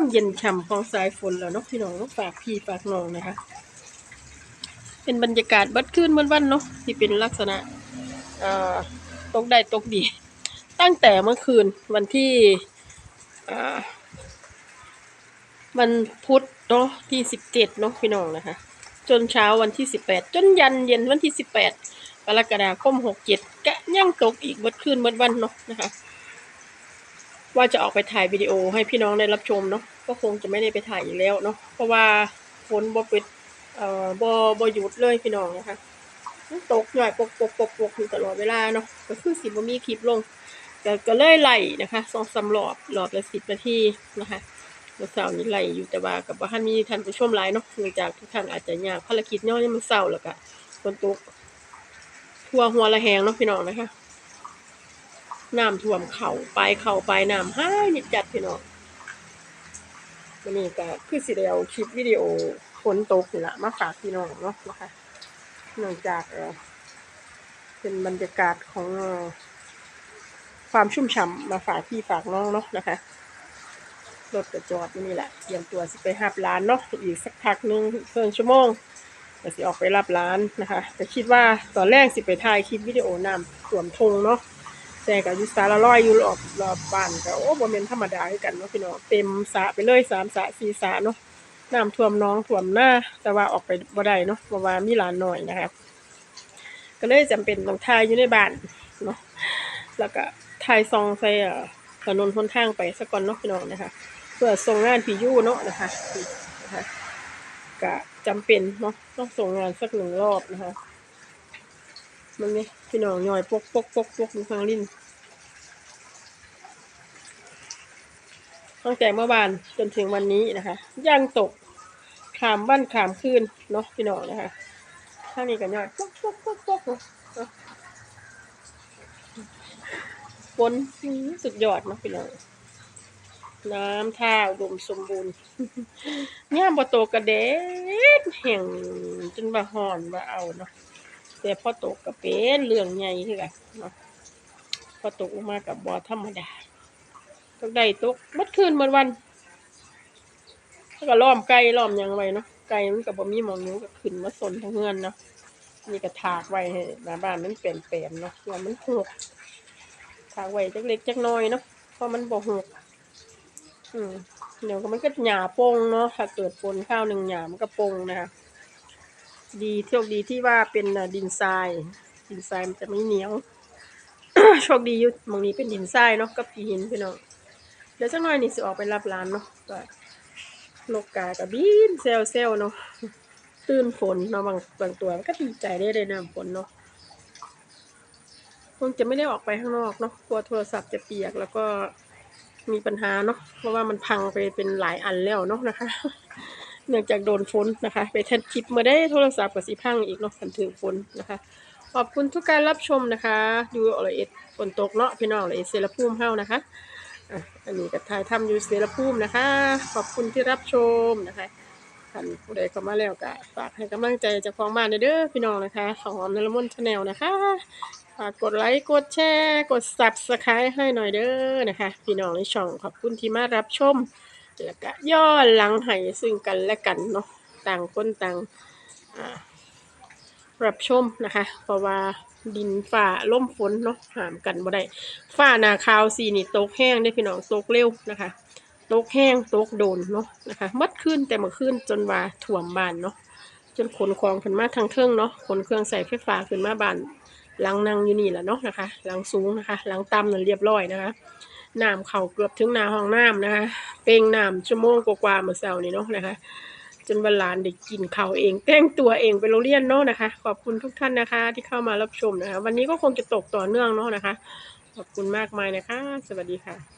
ความเย็นฉ่ำของสายฝนแล้วเนาะพี่น้องนาะฝากพี่ฝากน้องนะคะ เป็นบรรยากาศบัดคืนวันวันเนาะที่เป็นลักษณะตกได้ตกดี ตั้งแต่เมื่อคืนวันที่วันพุธเนาะที่สิบเจ็ดเนาะพี่น้องนะคะ จนเช้าวันที่สิบแปดจนยันเย็นวันที่สิบแปดกรกฎาคมหกเจ็ดกะยังตกอีกบัดคืนบัดวันเนาะนะคะ ว่าจะออกไปถ่ายวิดีโอให้พี่น้องได้รับชมเนาะก็คงจะไม่ได้ไปถ่ายอีกแล้วเนาะเพราะว่าฝนบ่ปิดเอ่อบ่บ่หยุดเลยพี่น้องนะคะตกหน่อยปกปกปกปกอยู่ตลอดเวลาเนาะก็คือสิบ่มีคลิปลงก็ก็เลยไหลนะคะสองสามรอบรอบละสิบนาทีนะคะเมื่อเช้านี้ไหลอยู่แต่ว่ากับว่าท่านมีท่านผู้ชมหลายเนาะเนื่องจากทุกท่านอาจจะยากภารกิจเนาะยังมันเศร้าแล้วก็ฝนตกทั่วหัวละแหงเนาะพี่น้องนะคะ น้ำท่วมเข่าไปเข่าไปน้ำห้ายนิดจัดพี่น้องวันนี้ก็คือสิเดียวคลิปวิดีโอฝนตกนี่ละมาฝากพี่น้องเนาะนะคะเนื่องจากเป็นบรรยากาศของความชุ่มฉ่ำมาฝากพี่ฝากน้องเนาะนะคะรถกระจอดนี่แหละเตรียมตัวสิไปหับร้านเนาะอีกสักพักนึงเพิ่นชั่วโมงก็สิออกไปรับร้านนะคะ แต่คิดว่าตอนแรกสิไปถ่ายคลิปวิดีโอน้ำท่วมทงเนาะ แต่ก็อยู่สาละร้อยอยู่รอบรอบบ้านก็โอ้บ่แม่นธรรมดาคือกันเนาะพี่น้องเต็มสระไปเลยสามสระสี่สระเนาะน้ำท่วมน้องท่วมหน้าแต่ว่าออกไปบ่ได้เนาะเพราะว่ามีหลานน้อยนะครับก็เลยจำเป็นต้องถ่ายอยู่ในบ้านเนาะแล้วก็ถ่ายซองใส่ถนนหนทางไปซะก่อนเนาะพี่น้องนะคะเพื่อส่งงานพี่ยู่เนาะนะคะนะคะก็จำเป็นเนาะต้องส่งงานสักหนึ่งรอบนะคะ มันนี่พี่น้องย่อยปกปกปกปกอยู่ข้างลิ้นตั้งแต่เมื่อวานจนถึงวันนี้นะคะยังตกขามบ้านขามคืนเนาะพี่น้องนะคะข้างนี้ก็ย่อยปกปกปกปกเนาะเนาะฝนสุดยอดนาะพี่น้องน้ำท่าอุดมสมบูรณ์ย่ามบโตกระเด็ดแห่งจนบ่าหอนบ่าเอาเนาะ แต่พอตกก็เป็นเรื่องใหญ่คือกันเนาะพอตกลงมากับบ่ธรรมดาตกได้ตกมื่อคืนเมื่อวันแล้วก็ล้อมไก่ล้อมยังไว้เนาะไก่มันก็บ่มีหมองอยู่ก็ขึ้นมาสนทั้งเฮือนเนาะนี่ก็ถากไว้ให้หน้าบ้านมันเปลี่ยนแปลนเนาะเพื่อมันหกถากไว้จักเล็กจักน้อยเนาะเพราะมันบ่หกอืมเดี๋ยวก็มันก็หญ้าโป่งเนาะถ้าเกิดฝนข้าวหนึ่งหญ้ามันก็โป่งนะคะ ดีโชคดีที่ว่าเป็นดินทราย ดินทรายมันจะไม่เหนียว โชคดีอยู่มองนี้เป็นดินทรายเนาะกับพีหินพี่น้องเดี๋ยวจักหน่อยนี่สิออกไปรับร้านเนาะก็นกกากับบินเซลเซลเนาะตื่นฝนเนาะบางบางตัวมันก็ดีใจได้เลยนะฝนเนาะคงจะไม่ได้ออกไปข้างนอกเนาะกลัวโทรศัพท์จะเปียกแล้วก็มีปัญหาเนาะเพราะว่ามันพังไปเป็นหลายอันแล้วเนาะนะคะ เนื่องจากโดนฝนนะคะไปแทนคลิปมื่อได้โทรศัพท์กับสีพังอีกเนาะกันถือฝนนะคะ ขอบคุณทุกการรับชมนะคะดูอละเอ็ดฝนตกเนาะพี่น้องละเอ็ดเซรภูมเฮานะคะอันนี้ก็ถ่ายทำอยู่เซรภูมนะคะ ขอบคุณที่รับชมนะคะท่านผู้ใดเข้ามาแล้วก็ฝากให้กำลังใจจากของบ้านเด้อพี่น้องนะคะของหอมนลมนชาแนลนะคะฝากกดไลค์กดแชร์ กด subscribe ให้หน่อยเด้อนะคะ พี่น้องในช่องขอบคุณที่มารับชม แล้วก็ย่อหลังให้ซึ่งกันและกันเนาะต่างคนต่างรับชมนะคะ เพราะว่าดินฝ่าล่มฝนเนาะหามกันบ่ได้ฝ่านาคาวสีนี่ตกแห้งได้พี่น้องตกเร็วนะคะตกแห้งตกโดนเนาะนะคะมัดขึ้นแต่มื่อคืนจนว่าถ่วมบานเนาะจนขนของขึ้นมาทางเทิงเนาะขนเครื่องใส่ไฟฟ้าขึ้นมาบานหลังนั่งอยู่นี่แหละเนาะนะคะหลังสูงนะคะหลังต่ำนั่นเรียบร้อยนะคะน้ำเข่าเกือบถึงหน้าห้องน้ำนะคะ ป้งน้ำชั่วโมงกว่าๆเมื่อเช้านี้เนาะนะคะจนบรลานได้กินข้าวเอง แต่งตัวเองไปโรงเรียนเนาะนะคะ ขอบคุณทุกท่านนะคะ ที่เข้ามารับชมนะคะ วันนี้ก็คงจะตกต่อเนื่องเนาะนะคะ ขอบคุณมากมายนะคะ สวัสดีค่ะ